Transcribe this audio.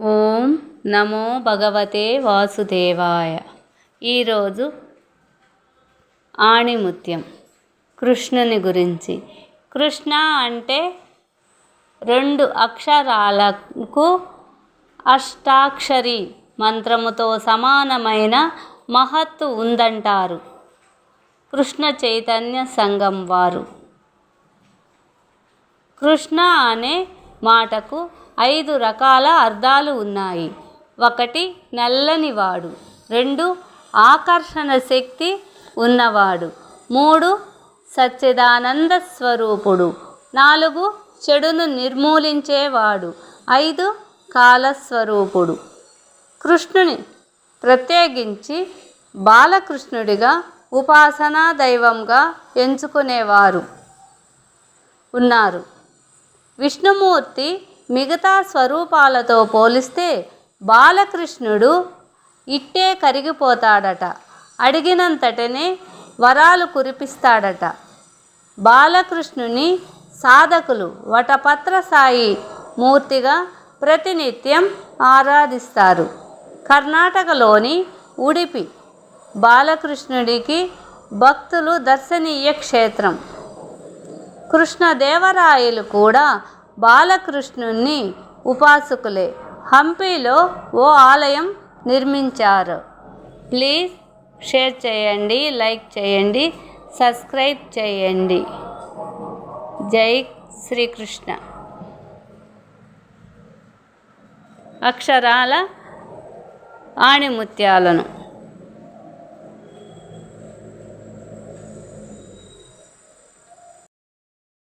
ఓం నమో భగవతే వాసుదేవాయ. ఈరోజు ఆణిముత్యం కృష్ణుని గురించి. కృష్ణ అంటే రెండు అక్షరాలకు అష్టాక్షరి మంత్రముతో సమానమైన మహత్తు ఉందంటారు. కృష్ణ చైతన్య సంఘం వారు. కృష్ణ అనే మాటకు ఐదు రకాల అర్థాలు ఉన్నాయి. ఒకటి నల్లనివాడు రెండు ఆకర్షణ శక్తి ఉన్నవాడు. మూడు సచ్చిదానంద స్వరూపుడు. నాలుగు చెడును నిర్మూలించేవాడు. ఐదు కాలస్వరూపుడు. కృష్ణుని ప్రత్యేకించి బాలకృష్ణుడిగా ఉపాసనా దైవంగా ఎంచుకునేవారు ఉన్నారు. విష్ణుమూర్తి మిగతా స్వరూపాలతో పోలిస్తే బాలకృష్ణుడు ఇట్టే కరిగిపోతాడట. అడిగినంతటనే వరాలు కురిపిస్తాడట. బాలకృష్ణుని సాధకులు వటపత్ర సాయి మూర్తిగా ప్రతినిత్యం ఆరాధిస్తారు. కర్ణాటకలోని ఉడిపి బాలకృష్ణుడికి భక్తులు దర్శనీయ క్షేత్రం. కృష్ణదేవరాయలు కూడా బాలకృష్ణుని ఉపాసకులే. హంపీలో ఓ ఆలయం నిర్మించారు. ప్లీజ్ షేర్ చేయండి లైక్ చేయండి సబ్స్క్రైబ్ చేయండి. జై శ్రీకృష్ణ. అక్షరాల ఆణిముత్యాలను